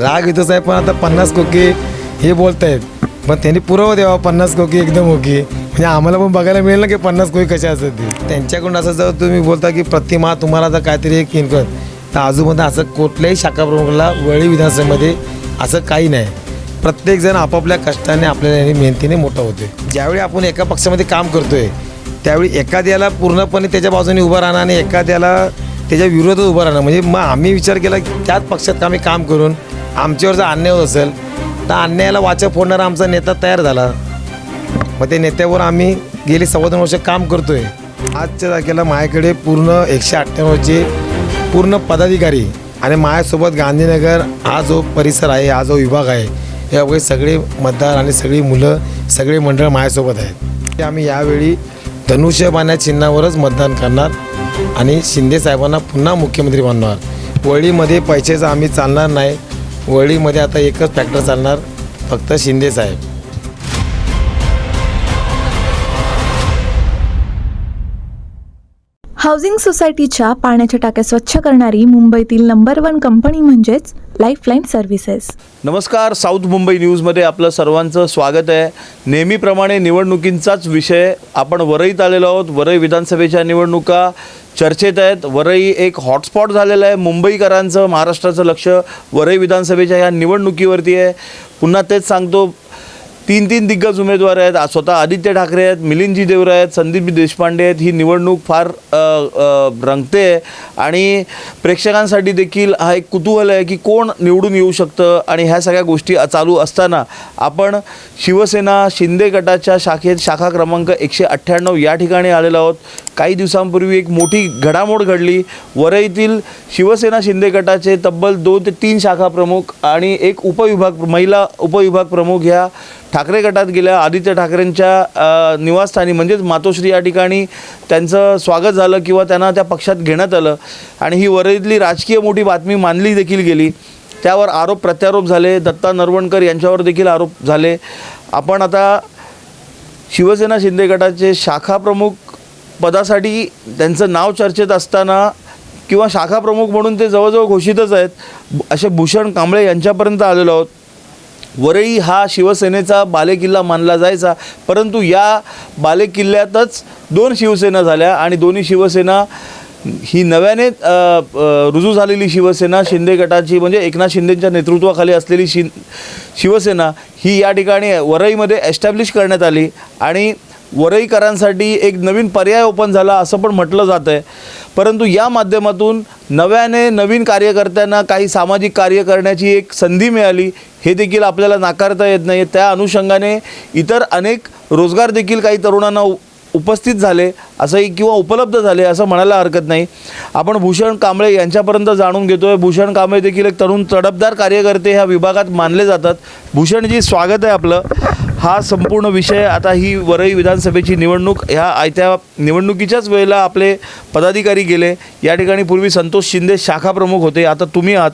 राग येतोच आहे पण आता पन्नास कोकी हे बोलत आहेत पण त्यांनी पुरावा द्यावा पन्नास कोकी एकदम ओके. म्हणजे आम्हाला पण बघायला मिळेल ना की पन्नास कोकी कशा असतात ते. त्यांच्याकडून असं जर तुम्ही बोलता की प्रतिमा तुम्हाला आता काहीतरी एक इन्कम तर आजूबाजूला असं कुठल्याही शाखा प्रमुखाला वळी विधानसभेमध्ये असं काही नाही. प्रत्येकजण आपापल्या कष्टाने आपल्याला मेहनतीने मोठा होते ज्यावेळी आपण एका पक्षामध्ये काम करतोय त्यावेळी एखाद्याला पूर्णपणे त्याच्या बाजूने उभं राहणं आणि एखाद्याला त्याच्या विरोधात उभं राहणं. म्हणजे मग आम्ही विचार केला की त्याच पक्षात आम्ही काम करून आमच्यावर जर अन्याय होत असेल तर अन्यायाला वाचा फोडणारा आमचा नेता तयार झाला. मग त्या नेत्यावर आम्ही गेली सव्वा दोन वर्ष काम करतोय. आजच्या तारखेला माझ्याकडे पूर्ण एकशे अठ्ठ्याण्णवचे पूर्ण पदाधिकारी आणि माझ्यासोबत गांधीनगर हा जो परिसर आहे हा जो विभाग आहे हे सगळे मतदार आणि सगळी मुलं सगळे मंडळ माझ्यासोबत आहेत. ते आम्ही यावेळी धनुष्यबाण्या चिन्हावरच मतदान करणार आणि शिंदे साहेबांना पुन्हा मुख्यमंत्री बनणार. वळीमध्ये पैशाचं आम्ही चालणार नाही. वळीमध्ये आता एकच फॅक्टर चालणार फक्त शिंदे साहेब. हाऊसिंग सोसायटीच्या पाण्याच्या टाक्या स्वच्छ करणारी मुंबईतील नंबर वन कंपनी म्हणजेच लाईफलाईन सर्व्हिसेस नमस्कार साऊथ मुंबई न्यूजमध्ये आपलं सर्वांचं स्वागत आहे. नेहमीप्रमाणे निवडणुकींचाच विषय आपण वरईत आलेलो आहोत. वरई विधानसभेच्या निवडणुका चर्चेत आहेत. वरई एक हॉटस्पॉट झालेलं आहे मुंबईकरांचं महाराष्ट्राचं लक्ष वरई विधानसभेच्या ह्या निवडणुकीवरती आहे. पुन्हा तेच सांगतो तीन तीन दिग्गज उमेदवार आहेत. स्वतः आदित्य ठाकरे आहेत मिलिंदजी देवरा आहेत संदीप देशपांडे आहेत. ही निवडणूक फार रंगते. आणि प्रेक्षकांसाठी देखील हा एक कुतूहल आहे की कोण निवडून येऊ शकतं आणि ह्या सगळ्या गोष्टी चालू असताना आपण शिवसेना शिंदे गटाच्या शाखेत शाखा क्रमांक एकशे अठ्ठ्याण्णव या ठिकाणी आलेलो आहोत. काही दिवसांपूर्वी एक मोठी घडामोड घडली. वरईतील शिवसेना शिंदे गटाचे तब्बल दोन ते तीन शाखा प्रमुख आणि एक उपविभाग महिला उपविभाग प्रमुख ह्या ठाकरे गटात गेल्या. आदित्य ठाकरेंच्या निवासस्थानी म्हणजेच मातोश्री या ठिकाणी त्यांचं स्वागत झालं किंवा त्यांना त्या पक्षात घेण्यात आलं. आणि ही वरईतली राजकीय मोठी बातमी मानली देखील गेली. त्यावर आरोप प्रत्यारोप झाले. दत्ता नरवणकर यांच्यावर देखील आरोप झाले. आपण आता शिवसेना शिंदे गटाचे शाखा प्रमुख पदासाठी त्यांचं नाव चर्चेत असताना किंवा शाखा प्रमुख म्हणून ते जवळजवळ घोषितच आहेत. असे भूषण कांबळे यांच्यापर्यंत आलेलो आहोत. वरई हा शिवसेनेचा बालेकिल्ला मानला जायचा. परंतु या बालेकिल्ल्यातच दोन शिवसेना झाल्या आणि दोन्ही शिवसेना ही नव्याने रुजू झालेली शिवसेना शिंदे गटाची म्हणजे एकनाथ शिंदेंच्या नेतृत्वाखाली असलेली शि शिवसेना ही या ठिकाणी वरईमध्ये एस्टॅब्लिश करण्यात आली आणि वरईकरांसाठी एक नवीन पर्याय ओपन झाला असं पण म्हटलं जातं आहे परंतु या माध्यमातून नव्याने नवीन कार्यकर्त्यांना काही सामाजिक कार्य करण्याची एक संधी मिळाली हे देखील आपल्याला नाकारता येत नाही. त्या अनुषंगाने इतर अनेक रोजगार देखील काही तरुणांना उ- उपस्थित झाले असंही किंवा उपलब्ध झाले असं म्हणायला हरकत नाही. आपण भूषण कांबळे यांच्यापर्यंत जाणून घेतो आहे भूषण कांबळे देखील एक तरुण तडपदार कार्यकर्ते ह्या विभागात मानले जातात. भूषणजी स्वागत आहे आपलं. हा संपूर्ण विषय आता ही वरई विधानसभेची निवडणूक ह्या आयत्या निवडणुकीच्याच वेळेला आपले पदाधिकारी गेले. या ठिकाणी पूर्वी संतोष शिंदे शाखा प्रमुख होते आता तुम्ही आहात.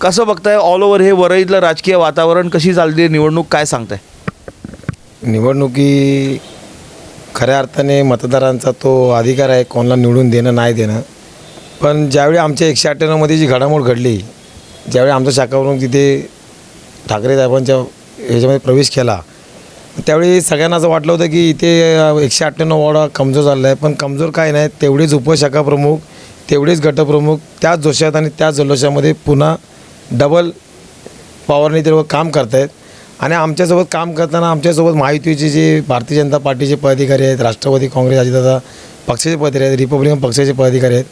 कसं बघताय ऑल ओव्हर हे वरईतलं राजकीय वातावरण कशी चालते निवडणूक काय सांगताय? निवडणुकी खऱ्या अर्थाने मतदारांचा तो अधिकार आहे कोणाला निवडून देणं नाही देणं. पण ज्यावेळी आमच्या एकशे अठ्ठ्याण्णवमध्ये जी घडामोड घडली ज्यावेळी आमचा शाखावरून तिथे ठाकरे साहेबांच्या ह्याच्यामध्ये प्रवेश केला त्यावेळी सगळ्यांना असं वाटलं होतं की इथे एकशे अठ्ठ्याण्णव वॉर्ड कमजोर झालेला आहे पण कमजोर काय नाही तेवढेच उपशाखा प्रमुख तेवढेच गटप्रमुख त्याच जोशात आणि त्याच जल्लोषामध्ये पुन्हा डबल पॉवरने ते लोक काम करतायत. आणि आमच्यासोबत काम करताना आमच्यासोबत महायुतीचे जे भारतीय जनता पार्टीचे पदाधिकारी आहेत राष्ट्रवादी काँग्रेस अजितदादा पक्षाचे पदाधिकारी आहेत रिपब्लिकन पक्षाचे पदाधिकारी आहेत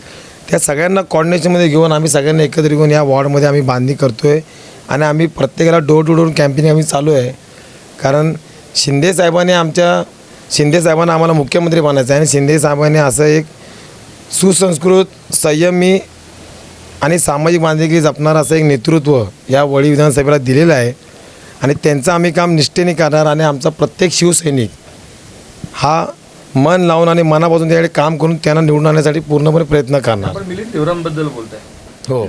त्या सगळ्यांना कॉर्डिनेशनमध्ये घेऊन आम्ही सगळ्यांना एकत्र घेऊन या वॉर्डमध्ये आम्ही बांधणी करतो आहे आणि आम्ही प्रत्येकाला डोर टू डोर कॅम्पेनिंग आम्ही चालू आहे. कारण शिंदे साहेबांनी आमच्या शिंदे साहेबांना आम्हाला मुख्यमंत्री बनायचं आहे. आणि शिंदे साहेबांनी असं एक सुसंस्कृत संयमी आणि सामाजिक बांधिलकी जपणार असं एक नेतृत्व या वळी विधानसभेला दिलेलं आहे. आणि त्यांचं आम्ही काम निष्ठेने करणार आणि आमचा प्रत्येक शिवसैनिक हा मन लावून आणि मनापासून त्याकडे काम करून त्यांना निवडून आणण्यासाठी पूर्णपणे प्रयत्न करणार. मिलिंद देवरांबद्दल बोलताय. हो.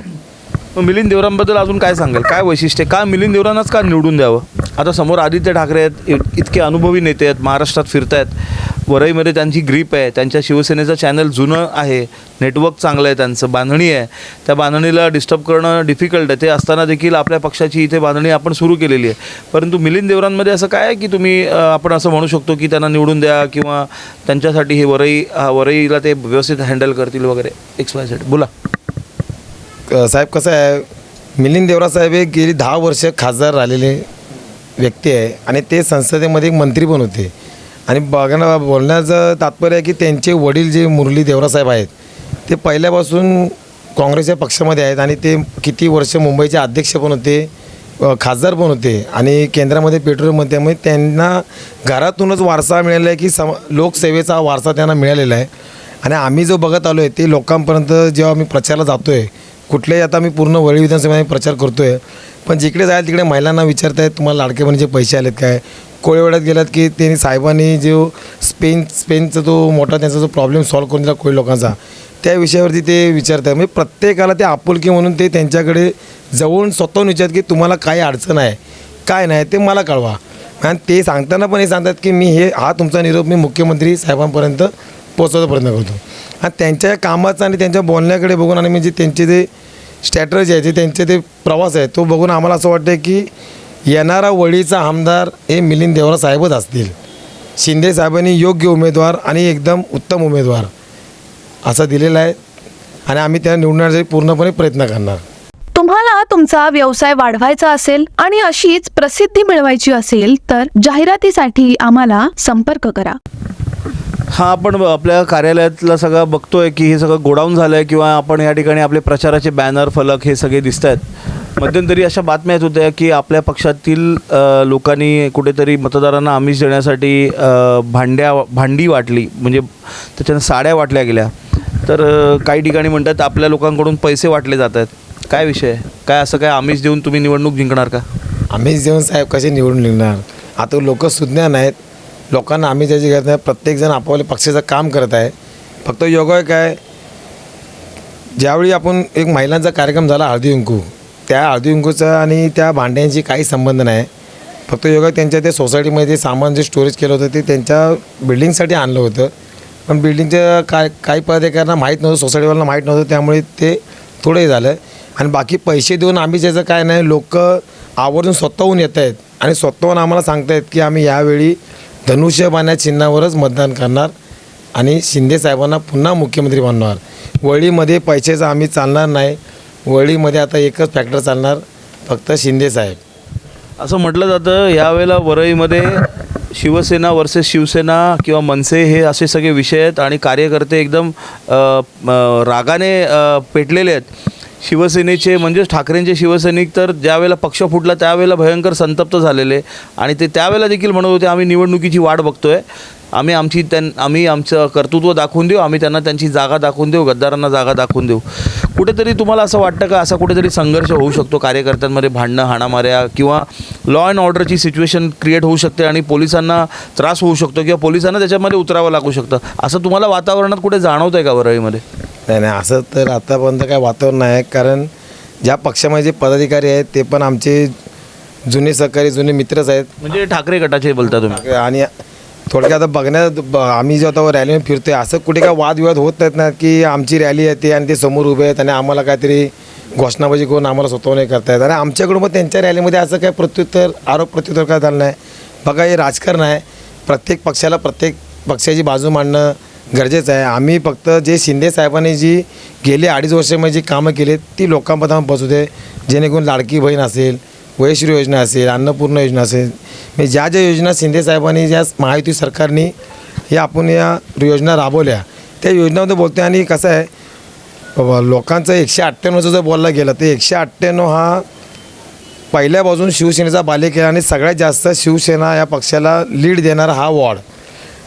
मग मिलिंद देवरांबद्दल अजून काय सांगाल? काय वैशिष्ट्य? का मिलिंद देवरांनाच का निवडून द्यावं? आता समोर आदित्य ठाकरे आहेत इ- इतके अनुभवी नेते आहेत महाराष्ट्रात फिरतायत. वरईमध्ये त्यांची ग्रीप आहे त्यांच्या शिवसेनेचं चॅनल जुनं आहे नेटवर्क चांगलं आहे त्यांचं बांधणी आहे. त्या बांधणीला डिस्टर्ब करणं डिफिकल्ट आहे. ते असताना देखील आपल्या पक्षाची इथे बांधणी आपण सुरू केलेली आहे. परंतु मिलिंद देवरांमध्ये असं काय आहे की तुम्ही आपण असं म्हणू शकतो की त्यांना निवडून द्या किंवा त्यांच्यासाठी हे वरई वरईला ते व्यवस्थित हँडल करतील वगैरे एक्स वाय झेड बोला. साहेब कसं आहे मिलिंद देवरा साहेब हे गेली दहा वर्ष खासदार राहिलेले व्यक्ती आहे आणि ते संसदेमध्ये एक मंत्री पण होते. आणि बघणं बोलण्याचं तात्पर्य आहे की त्यांचे वडील जे मुरली देवरा साहेब आहेत ते पहिल्यापासून काँग्रेसच्या पक्षामध्ये आहेत आणि ते किती वर्ष मुंबईचे अध्यक्ष पण होते खासदार पण होते आणि केंद्रामध्ये पेट्रोल त्यामुळे त्यांना घरातूनच वारसा मिळाला आहे की सम लोकसेवेचा वारसा त्यांना मिळालेला आहे. आणि आम्ही जो बघत आलो आहे ते लोकांपर्यंत जेव्हा आम्ही प्रचारला जातो आहे कुठल्याही आता मी पूर्ण वळी विधानसभेमध्ये प्रचार करतो आहे पण जिकडे जायला तिकडे महिलांना विचारत आहेत तुम्हाला लाडके पैसे आलेत काय? कोळीवाड्यात गेलात की त्यांनी साहेबांनी जो स्पेन स्पेनचा जो मोठा त्यांचा जो प्रॉब्लेम सॉल्व्ह करून दिला कोळी लोकांचा त्या विषयावरती ते विचारत आहे म्हणजे प्रत्येकाला ते आपुलकी म्हणून ते त्यांच्याकडे जवळून स्वतःहून विचारत की तुम्हाला काय अडचण आहे? काय नाही? ते मला कळवा. आणि ते सांगताना पण हे सांगतात की मी हे हा तुमचा निरोप मी मुख्यमंत्री साहेबांपर्यंत पोचवायचा प्रयत्न करतो. आणि त्यांच्या कामाचं आणि त्यांच्या बोलण्याकडे बघून आणि म्हणजे त्यांचे जे स्ट्रॅटर्जी आहे जे त्यांचे ते प्रवास आहे तो बघून आम्हाला असं वाटतं की येणारा वळीचा आमदार हे मिलिंद देवरा साहेबच असतील. शिंदे साहेबांनी योग्य उमेदवार आणि एकदम उत्तम उमेदवार असा दिलेला आहे आणि आम्ही त्यांना निवडण्यासाठी पूर्णपणे प्रयत्न करणार. तुम्हाला तुमचा व्यवसाय वाढवायचा असेल आणि अशीच प्रसिद्धी मिळवायची असेल तर जाहिरातीसाठी आम्हाला संपर्क करा. हा आपण आपल्या कार्यालयातला सगळं बघतोय की हे सगळं गोडाऊन झालं आहे किंवा आपण या ठिकाणी आपले प्रचाराचे बॅनर फलक हे सगळे दिसत आहेत मध्यंतरी अशा बातम्या येत होत्या की आपल्या पक्षातील लोकांनी कुठेतरी मतदारांना आमिष देण्यासाठी भांड्या भांडी वाटली. म्हणजे त्याच्यानं साड्या वाटल्या गेल्या. तर काही ठिकाणी म्हणतात आपल्या लोकांकडून पैसे वाटले जात आहेत काय विषय? काय असं काय आमिष देऊन तुम्ही निवडणूक जिंकणार का? आमिष देऊन साहेब कसे निवडून निघणार? आता लोक सुज्ञान आहेत. लोकांना आम्ही त्याची गरज नाही. प्रत्येकजण आपापल्या पक्षाचं काम करत आहे. फक्त योगा काय? ज्यावेळी आपण एक महिलांचा कार्यक्रम झाला हळदी कुंकू त्या हळदी कुंकूचा आणि त्या भांड्यांशी काही संबंध नाही. फक्त योगा त्यांच्या त्या सोसायटीमध्ये सामान जे स्टोरेज केलं होतं ते त्यांच्या बिल्डिंगसाठी आणलं होतं. पण बिल्डिंगच्या काय काही पदाधिकाऱ्यांना माहीत नव्हतं सोसायटीवाल्यांना माहीत नव्हतं त्यामुळे ते थोडं हे झालं. आणि बाकी पैसे देऊन आम्ही त्याचं काय नाही लोक आवर्जून स्वतःहून येत आहेत आणि स्वतःहून आम्हाला सांगतायत की आम्ही यावेळी धनुष्यबाण्या चिन्हावरच मतदान करणार आणि शिंदे साहेबांना पुन्हा मुख्यमंत्री बनवणार वळीमध्ये पैशाचं आम्ही चालणार नाही. वळीमध्ये आता एकच फॅक्टर चालणार फक्त शिंदे साहेब. असं म्हटलं जातं यावेळेला वरळीमध्ये शिवसेना वर्सेस शिवसेना किंवा मनसे हे असे सगळे विषय आहेत आणि कार्यकर्ते एकदम रागाने पेटलेले आहेत. शिवसेनेचे म्हणजेच ठाकरेंचे शिवसैनिक तर ज्यावेळेला पक्ष फुटला त्यावेळेला भयंकर संतप्त झालेले. आणि ते त्यावेळेला देखील म्हणत होते आम्ही निवडणुकीची वाट बघतोय. आम्ही आमची त्यां आम्ही आमचं कर्तृत्व दाखवून देऊ. आम्ही त्यांना त्यांची जागा दाखवून देऊ. गद्दारांना जागा दाखवून देऊ. कुठेतरी तुम्हाला असं वाटतं का असा कुठेतरी संघर्ष होऊ शकतो? कार्यकर्त्यांमध्ये भांडणं हाणामाऱ्या किंवा लॉ अँड ऑर्डरची सिच्युएशन क्रिएट होऊ शकते आणि पोलिसांना त्रास होऊ शकतो किंवा पोलिसांना त्याच्यामध्ये उतरावं लागू शकतं? असं तुम्हाला वातावरणात कुठे जाणवतं आहे का वरळीमध्ये नाही नाही असं तर आतापर्यंत काय वातावरण नाही आहे. कारण ज्या पक्षामध्ये जे पदाधिकारी आहेत ते पण आमचे जुने सहकारी जुने मित्रच आहेत. म्हणजे ठाकरे गटाचे बोलता तुम्ही. आणि थोडक्यात आता बघण्यात ब- आम्ही जे आता रॅलीमध्ये फिरतोय असं कुठे काय वादविवाद होत नाहीत ना की आमची रॅली येते आणि ते समोर उभे आहेत आणि आम्हाला काहीतरी घोषणाबाजी करून आम्हाला स्वतः नाही करतायत. आणि आमच्याकडून मग त्यांच्या रॅलीमध्ये असं काय प्रत्युत्तर आरोप प्रत्युत्तर काय झालं नाही. बघा हे राजकारण आहे. प्रत्येक पक्षाला प्रत्येक पक्षाची बाजू मांडणं गरजेचं आहे. आम्ही फक्त जे शिंदे साहेबांनी जी गेली अडीच वर्षामध्ये जी कामं केली ती लोकांपर्यंत पोचू दे. जेणेकरून लाडकी बहीण असेल वयश्री योजना असेल अन्नपूर्ण योजना असेल. म्हणजे ज्या ज्या योजना शिंदे साहेबांनी ज्या महायुती सरकारने या आपण या योजना राबवल्या त्या योजनामध्ये बोलते आणि कसं आहे बाबा, लोकांचं एकशे अठ्ठ्याण्णवचं जर बोलला गेलं तर एकशे अठ्ठ्याण्णव हा पहिल्या बाजून शिवसेनेचा बालेकिल्ला आणि सगळ्यात जास्त शिवसेना या पक्षाला लीड देणारा हा वॉर्ड.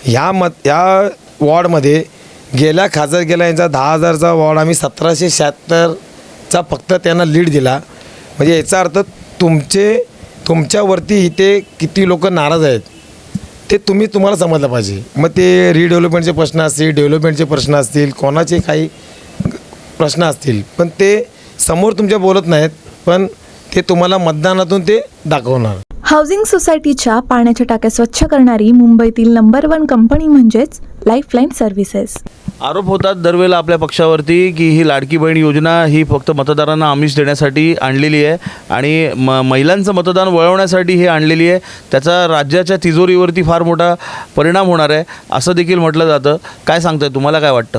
ह्या मत ह्या वॉर्डमध्ये गेल्या खासदार गेला यांचा दहा हजारचा वॉर्ड आम्ही सतराशे शहात्तरचा फक्त त्यांना लीड दिला. म्हणजे याचा अर्थ तुमचे तुमच्यावरती इथे किती लोक नाराज आहेत ते तुम्ही तुम्हाला समजलं पाहिजे. मग ते रिडेव्हलपमेंटचे प्रश्न असतील डेव्हलपमेंटचे प्रश्न असतील कोणाचे काही प्रश्न असतील पण ते समोर तुमच्या बोलत नाहीत पण ते तुम्हाला मतदानातून ते दाखवणार. हाऊसिंग सोसायटीच्या पाण्याच्या टाक्या स्वच्छ करणारी मुंबईतील नंबर वन कंपनी म्हणजेच लाईफलाईन सर्व्हिसेस आरोप होतात दरवेळेला आपल्या पक्षावरती की ही लाडकी बहीण योजना ही फक्त मतदारांना आमिष देण्यासाठी आणलेली आहे आणि म महिलांचं मतदान वळवण्यासाठी हे आणलेली आहे. त्याचा राज्याच्या तिजोरीवरती फार मोठा परिणाम होणार आहे. असं देखील म्हटलं जातं. काय सांगताय? तुम्हाला काय वाटतं?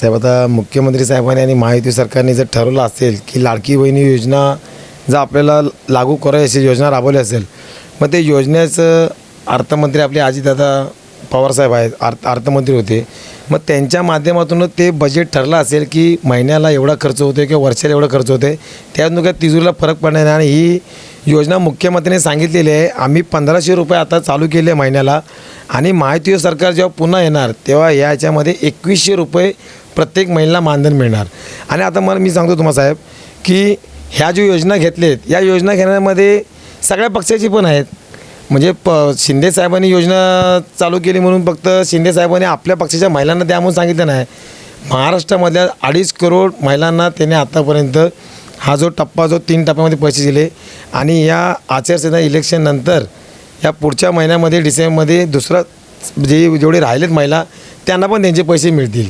साहेब आता मुख्यमंत्री साहेबांनी आणि महायुती सरकारने जर ठरवलं असेल की लाडकी बहिणी योजना जर आपल्याला लागू करायची योजना राबवली असेल मग ते योजनेचं अर्थमंत्री आपले अजितदादा पवारसाहेब आहेत अर्थ अर्थमंत्री होते. मग त्यांच्या माध्यमातून ते बजेट ठरलं असेल की महिन्याला एवढा खर्च होतो किंवा वर्षाला एवढा खर्च होते त्यातून काय तिजोरीला फरक पडणार नाही. आणि ही योजना मुख्यमंत्र्यांनी सांगितलेली आहे. आम्ही पंधराशे रुपये आता चालू केले महिन्याला. आणि माहिती सरकार जेव्हा पुन्हा येणार तेव्हा याच्यामध्ये एकवीसशे रुपये प्रत्येक महिन्याला मानधन मिळणार. आणि आता मला मी सांगतो तुम्हाला साहेब की ह्या ज्या योजना घेतलेत या योजना घेण्यामध्ये सगळ्या पक्षाची पण आहेत. म्हणजे प शिंदे साहेबांनी योजना चालू केली म्हणून फक्त शिंदे साहेबांनी आपल्या पक्षाच्या महिलांना द्या म्हणून सांगितलं नाही. महाराष्ट्रामधल्या अडीच करोड महिलांना त्यांनी आत्तापर्यंत हा जो टप्पा जो तीन टप्प्यामध्ये पैसे दिले आणि या आचारसंहिता इलेक्शननंतर या पुढच्या महिन्यामध्ये डिसेंबरमध्ये दुसरा जे जेवढे राहिलेत महिला त्यांना पण त्यांचे पैसे मिळतील.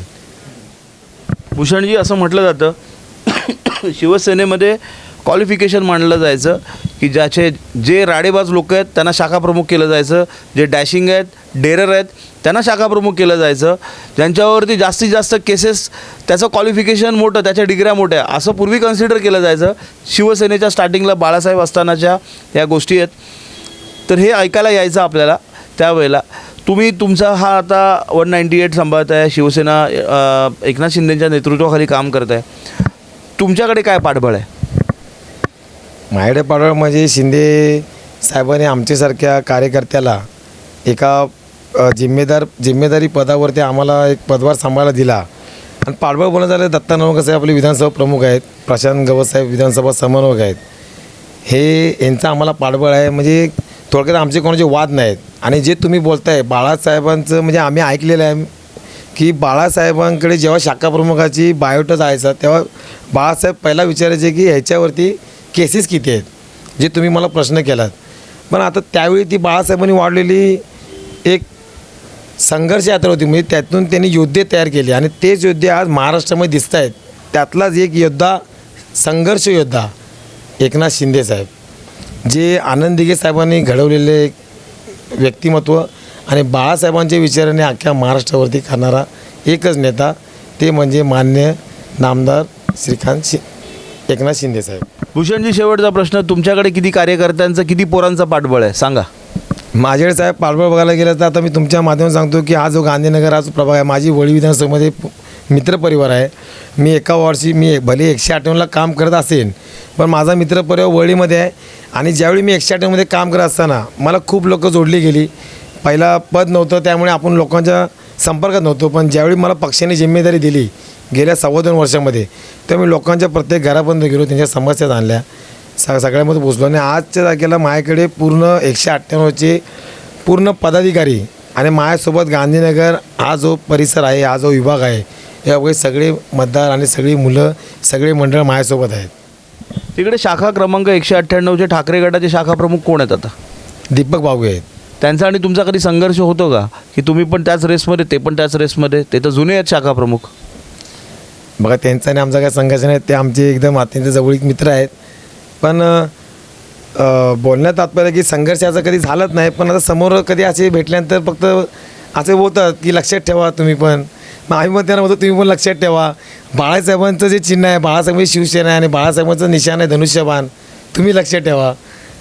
भूषणजी असं म्हटलं जातं. शिवसेनेमध्ये क्वालिफिकेशन मानलं जायचं. की ज्याचे जे राडेबाज लोक आहेत त्यांना शाखाप्रमुख केलं जायचं. जे डॅशिंग आहेत डेरर आहेत त्यांना शाखाप्रमुख केलं जायचं. ज्यांच्यावरती जास्तीत जास्त केसेस त्याचं क्वालिफिकेशन मोठं त्याच्या डिग्र्या मोठ्या असं पूर्वी कन्सिडर केलं जायचं. शिवसेनेच्या स्टार्टिंगला बाळासाहेब असतानाच्या या गोष्टी आहेत. तर हे ऐकायला यायचं आपल्याला त्यावेळेला. तुम्ही तुमचा हा आता वन नाईंटी एट सांभाळत आहे शिवसेना एकनाथ शिंदेच्या नेतृत्वाखाली काम करत आहे तुमच्याकडे काय पाठबळ आहे? मायडे पाडळ म्हणजे शिंदे साहेबांनी आमच्यासारख्या कार्यकर्त्याला एका जिम्मेदार जिम्मेदारी पदावरती आम्हाला एक पदभार सांभाळायला दिला. आणि पाठबळ बोलणं झालं दत्ता नवलकर साहेब आपले विधानसभा प्रमुख आहेत प्रशांत गवत साहेब विधानसभा समन्वयक आहेत. हे यांचं आम्हाला पाठबळ आहे म्हणजे थोडक्यात आमचे कोणाचे वाद नाहीत. आणि जे तुम्ही बोलताय बाळासाहेबांचं म्हणजे आम्ही ऐकलेलं आहे की बाळासाहेबांकडे जेव्हा शाखा प्रमुखाची बायोटा जायचा तेव्हा बाळासाहेब पहिला विचारायचे की ह्याच्यावरती केसेस किती आहेत जे तुम्ही मला प्रश्न केलात. पण आता त्यावेळी ती बाळासाहेबांनी वाढलेली एक संघर्ष यात्रा होती म्हणजे त्यातून त्यांनी योद्धे तयार केले. आणि तेच योद्धे आज महाराष्ट्रामध्ये दिसत आहेत. त्यातलाच एक योद्धा संघर्ष योद्धा एकनाथ शिंदे साहेब. जे आनंद दिघे साहेबांनी घडवलेले एक व्यक्तिमत्व आणि बाळासाहेबांच्या विचाराने अख्ख्या महाराष्ट्रावरती करणारा एकच नेता ते म्हणजे मान्य नामदार श्रीकांत शि एकनाथ शिंदे साहेब. भूषणजी शेवटचा प्रश्न तुमच्याकडे किती कार्यकर्त्यांचं किती पोरांचं पाठबळ आहे? सांगा. माझ्याकडे साहेब पाठबळ बघायला गेलं तर आता मी तुमच्या माध्यमातून सांगतो की हा जो गांधीनगर हा जो प्रभाग आहे माझी वळी विधानसभेमध्ये मित्र मित्रपरिवार आहे. मी एका वर्षी मी भले एकशे अठ्ठावन्नला काम करत असेन पण माझा मित्रपरिवार वळीमध्ये आहे आणि ज्यावेळी मी एकशे अठ्ठावन्नमध्ये काम करत असताना मला खूप लोकं जोडली गेली. पहिला पद नव्हतं त्यामुळे आपण लोकांच्या संपर्कात नव्हतो पण ज्यावेळी मला पक्षाने जिम्मेदारी दिली गेल्या सव्वा दोन वर्षामध्ये तर मी लोकांच्या प्रत्येक घरापर्यंत गेलो त्यांच्या समस्या जाणल्या. स सगळ्यामध्ये पोचलो आणि आजच्या तारखेला माझ्याकडे पूर्ण एकशे अठ्ठ्याण्णवचे पूर्ण पदाधिकारी आणि माझ्यासोबत गांधीनगर हा जो परिसर आहे हा जो विभाग आहे या वगैरे सगळे मतदार आणि सगळी मुलं सगळे मंडळ माझ्यासोबत आहेत. तिकडे शाखा क्रमांक एकशे अठ्ठ्याण्णवचे ठाकरे गटाचे शाखा प्रमुख कोण आहेत आता? दीपक बाबू आहेत. त्यांचा आणि तुमचा कधी संघर्ष होतो का? की तुम्ही पण त्याच रेसमध्ये ते पण त्याच रेसमध्ये ते तर जुने आहेत शाखा प्रमुख. बघा त्यांचा आणि आमचा काय संघर्ष नाही ते आमचे एकदम अत्यंत जवळीक मित्र आहेत. पण बोलण्यात तात्पर्य की संघर्ष असं कधी झालंच नाही पण आता समोर कधी असे भेटल्यानंतर फक्त असे बोलतात की लक्षात ठेवा तुम्ही पण. मग आम्ही पण त्यांना बोलतो तुम्ही पण लक्षात ठेवा. बाळासाहेबांचं जे चिन्ह आहे बाळासाहेबांची शिवसेना आहे आणि बाळासाहेबांचं निशाण आहे धनुष्यबाण तुम्ही लक्षात ठेवा.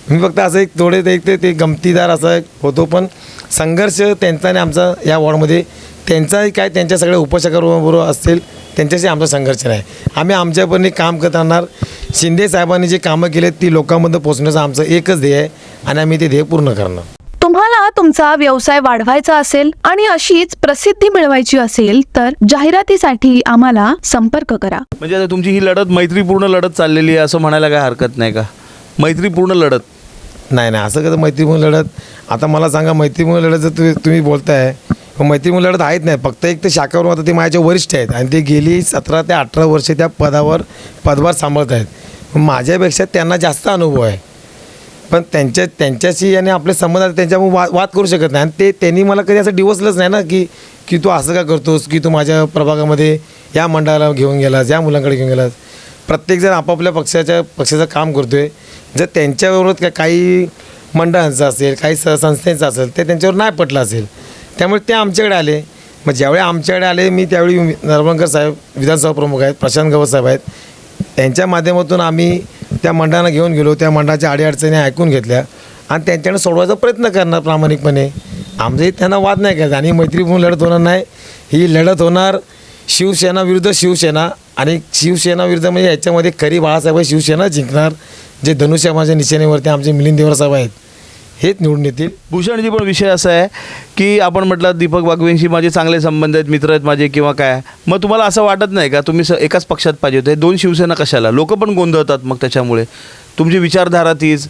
मी फक्त असं एक थोडे ते एक ते- ते गमतीदार असा एक होतो पण संघर्ष त्यांचा आणि आमचा या वॉर्डमध्ये त्यांचाही काय त्यांच्या सगळ्या उपशाखाबरोबर असतील त्यांच्याशी आमचा संघर्ष नाही आम्ही आमच्यापणे काम करत राहणार. शिंदे साहेबांनी जे कामं केलेत ती लोकांमध्ये पोचण्याचं आमचं एकच ध्येय आहे आणि आम्ही ते ध्येय पूर्ण करणार. तुम्हाला तुमचा व्यवसाय वाढवायचा असेल आणि अशीच प्रसिद्धी मिळवायची असेल तर जाहिरातीसाठी आम्हाला संपर्क करा. म्हणजे आता तुमची ही लढत मैत्रीपूर्ण लढत चाललेली आहे असं म्हणायला काय हरकत नाही का? मैत्रीपूर्ण लढत. नाही नाही असं कसं मैत्रीपूर्ण लढत? आता मला सांगा मैत्रीपूर्ण लढत जर तुम्ही तुम्ही बोलताय पण मैत्री लढत आहेत नाही. फक्त एक ते शाखावर आता ते माझ्या वरिष्ठ आहेत आणि ते गेली सतरा ते अठरा वर्षे त्या पदावर पदभार सांभाळत आहेत. माझ्यापेक्षा त्यांना जास्त अनुभव आहे. पण त्यांच्या त्यांच्याशी आणि आपले संबंध आहेत, त्यांच्यामुळे वा वाद करू शकत नाही. आणि ते त्यांनी मला कधी असं डिवसलंच नाही ना की की तू असं का करतोस की तू माझ्या प्रभागामध्ये या मंडळाला घेऊन गेलास या मुलांकडे घेऊन गेलास? प्रत्येकजण आपापल्या पक्षाच्या पक्षाचं काम करतो आहे जर त्यांच्याबरोबर का काही मंडळांचं असेल काही स संस्थेचं असेल ते त्यांच्यावर नाही पटलं असेल त्यामुळे ते आमच्याकडे आले. मग ज्यावेळी आमच्याकडे आले मी त्यावेळी नरवणकर साहेब विधानसभा प्रमुख आहेत प्रशांत गवत साहेब आहेत. त्यांच्या माध्यमातून आम्ही त्या मंडळांना घेऊन गेलो. त्या मंडळाच्या अडीअडचणी ऐकून घेतल्या. आणि त्यांच्याकडे सोडवायचा प्रयत्न करणार प्रामाणिकपणे. आमचंही त्यांना वाद नाही करायचा. आणि मैत्रीपूर्ण लढत होणार नाही. ही लढत होणार शिवसेना विरुद्ध शिवसेना. आणि शिवसेना विरुद्ध म्हणजे याच्यामध्ये खरी बाळासाहेब शिवसेना जिंकणार. जे धनुष्यामाच्या निशाणीवरती आमचे मिलिंद देवरासाहेब आहेत. हेच निवडून येतील. भूषणजी पण विषय असा आहे की आपण म्हटलं दीपक बागवेंशी माझे चांगले संबंध आहेत मित्र आहेत माझे किंवा काय. मग तुम्हाला असं वाटत नाही का? तुम्ही स एकाच पक्षात पाहिजे होते. दोन शिवसेना कशाला? लोक पण गोंधळतात मग त्याच्यामुळे. तुमची विचारधारा तीच.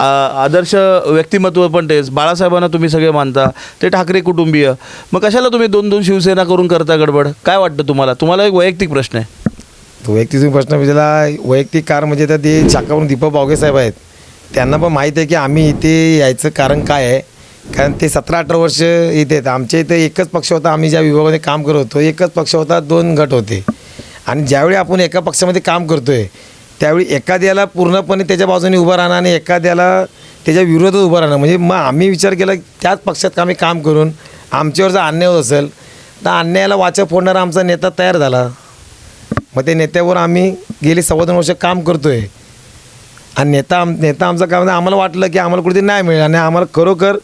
आदर्श व्यक्तिमत्व पण तेच. बाळासाहेबांना तुम्ही सगळे मानता. ते ठाकरे कुटुंबीय. मग कशाला तुम्ही दोन दोन शिवसेना करून करता गडबड? काय वाटतं तुम्हाला? तुम्हाला एक वैयक्तिक प्रश्न आहे. तो वैयक्तिक प्रश्न विचारला वैयक्तिक कारण म्हणजे तर ते शाखावरून दीपक बावगे साहेब आहेत. त्यांना पण माहीत आहे की आम्ही इथे यायचं कारण काय आहे? कारण ते सतरा अठरा वर्ष इथे आहेत. आमच्या इथे एकच पक्ष होता आम्ही ज्या विभागामध्ये काम करत होतो एकच पक्ष होता दोन गट होते. आणि ज्यावेळी आपण एका पक्षामध्ये काम करतो आहे त्यावेळी एखाद्याला पूर्णपणे त्याच्या बाजूने उभं राहणं आणि एखाद्याला त्याच्या विरोधात उभं राहणं. म्हणजे मग आम्ही विचार केला त्याच पक्षात आम्ही काम करून आमच्यावर जर अन्याय होत असेल तर अन्यायाला वाचा फोडणारा आमचा नेता तयार झाला. मग ते नेत्यावर आम्ही गेली सव्वा दोन वर्ष काम करतो आहे आणि नेता आम नेता आमचं काम आम्हाला वाटलं की आम्हाला कुठेतरी नाही मिळेल. आणि आम्हाला खरोखर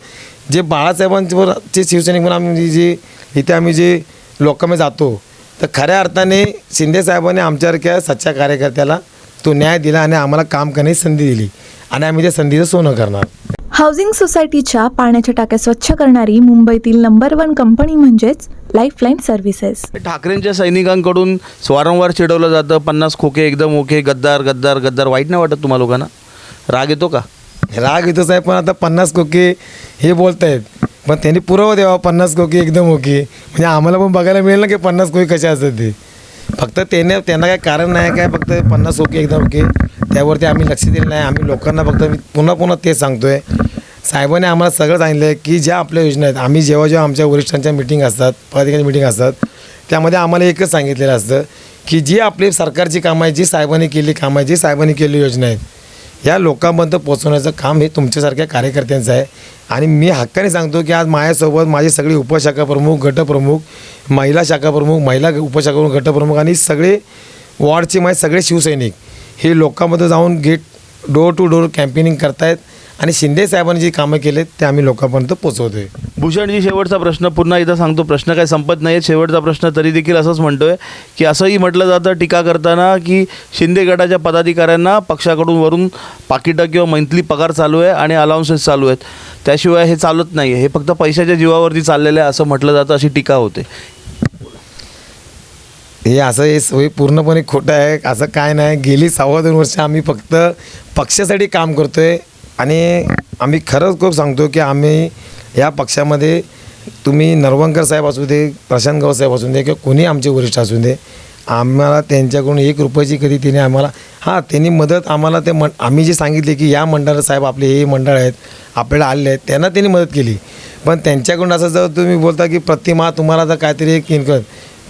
जे बाळासाहेबांच्या जे शिवसैनिक म्हणून आम्ही जे इथे आम्ही जे लोकांमध्ये जातो तर खऱ्या अर्थाने शिंदे साहेबांनी आमच्यासारख्या सच्च्या कार्यकर्त्याला तो न्याय दिला आणि आम्हाला काम करण्याची संधी दिली. आणि आम्ही त्या संधीचं सोनं करणार. हाऊसिंग सोसायटीच्या पाण्याच्या टाक्या स्वच्छ करणारी मुंबईतील नंबर वन कंपनी म्हणजेच लाईफलाईन सर्व्हिसेस ठाकरेंच्या सैनिकांकडून वारंवार चिडवलं जातं. पन्नास खोके एकदम ओके गद्दार गद्दार गद्दार. वाईट नाही वाटत तुम्हाला लोकांना? राग येतो का? राग येतोच आहे पण आता पन्नास कोके हे बोलत आहेत पण त्यांनी पुरावा द्यावा पन्नास कोके एकदम ओके. म्हणजे आम्हाला पण बघायला मिळेल ना की पन्नास कोके कसे असतात ते. फक्त त्याने त्यांना काय कारण नाही काय फक्त पन्नास ओके एकदम ओके. त्यावरती आम्ही लक्ष दिलं नाही. आम्ही लोकांना फक्त मी पुन्हा पुन्हा तेच सांगतो आहे साहेबांनी आम्हाला सगळं सांगितलं आहे की ज्या आपल्या योजना आहेत आम्ही जेव्हा जेव्हा आमच्या वरिष्ठांच्या मिटिंग असतात पदाधिकारी मिटिंग असतात त्यामध्ये आम्हाला एकच सांगितलेलं असतं की जी आपली सरकारची कामं आहेत जी साहेबांनी केली कामं आहेत जी साहेबांनी केली योजना आहेत या लोकांपर्यंत पोहोचवण्याचं काम हे तुमच्यासारख्या कार्यकर्त्यांचं आहे. आणि मी हक्काने सांगतो की आज माझ्यासोबत माझी सगळी उपशाखा प्रमुख गटप्रमुख महिला शाखा प्रमुख महिला उपशाखा प्रमुख गटप्रमुख आणि सगळे वॉर्डचे माझे सगळे शिवसैनिक हे लोकांमध्ये जाऊन get door to door campaigning करतायत. आणि शिंदे साहेबांनी जी कामं केलेत ते आम्ही लोकांपर्यंत पोचवतोय भूषणजी शेवटचा प्रश्न पुन्हा एकदा सांगतो प्रश्न काय संपत नाही शेवटचा प्रश्न तरी देखील असंच म्हणतोय की असंही म्हटलं जातं टीका करताना की शिंदे गटाच्या पदाधिकाऱ्यांना पक्षाकडून वरून पाकिटं किंवा मंथली पगार चालू आहे आणि अलाउन्सेस चालू आहेत. त्याशिवाय हे चालत नाही हे फक्त पैशाच्या जीवावरती चाललेलं आहे असं म्हटलं जातं अशी टीका होते. हे असं हे सोय पूर्णपणे खोटं आहे. असं काय नाही. गेली सव्वा दोन वर्ष आम्ही फक्त पक्षासाठी काम करतो आहे आणि आम्ही खरंच खूप सांगतो की आम्ही या पक्षामध्ये तुम्ही नरवंकर साहेब असू दे प्रशांत गाव साहेब असू दे किंवा कोणी आमचे वरिष्ठ असू दे आम्हाला त्यांच्याकडून एक रुपयाची कधी तिने आम्हाला हां त्यांनी मदत आम्हाला ते मन आम्ही जे सांगितले की या मंडळ साहेब आपले हे मंडळ आहेत आपल्याला आलेले आहेत त्यांना त्यांनी मदत केली. पण त्यांच्याकडून असं जर तुम्ही बोलता की प्रतिमा तुम्हाला जर काहीतरी एक इन्कम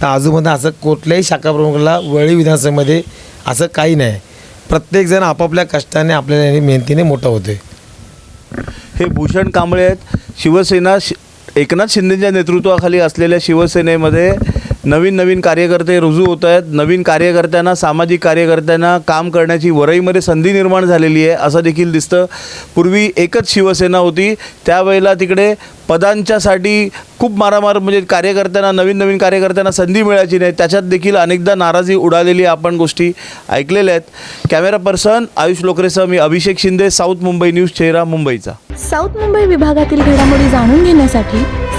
तर आजूबाजूला असं कुठल्याही शाखा प्रमुखाला वळी विधानसभेमध्ये असं काही नाही. प्रत्येकजण आपापल्या कष्टाने आपल्याला आणि मेहनतीने मोठा होतोय हे भूषण कांबळे आहेत. शिवसेना शि एकनाथ शिंदेच्या नेतृत्वाखाली असलेल्या शिवसेनेमध्ये नवीन नवीन कार्यकर्ते रुजू होत आहेत. नवीन कार्यकर्त्यांना सामाजिक कार्यकर्त्यांना काम करण्याची वरईमध्ये संधी निर्माण झालेली आहे असं देखील दिसतं. पूर्वी एकच शिवसेना होती. त्यावेळेला तिकडे पदांच्यासाठी खूप मारामार म्हणजे कार्यकर्त्यांना नवीन नवीन कार्यकर्त्यांना संधी मिळायची नाही. त्याच्यात देखील अनेकदा नाराजी उडालेली आपण गोष्टी ऐकलेल्या आहेत. कॅमेरा पर्सन आयुष लोकरेसह मी अभिषेक शिंदे साऊथ मुंबई न्यूज चेहरा मुंबईचा. साऊथ मुंबई विभागातील घडामोडी जाणून घेण्यासाठी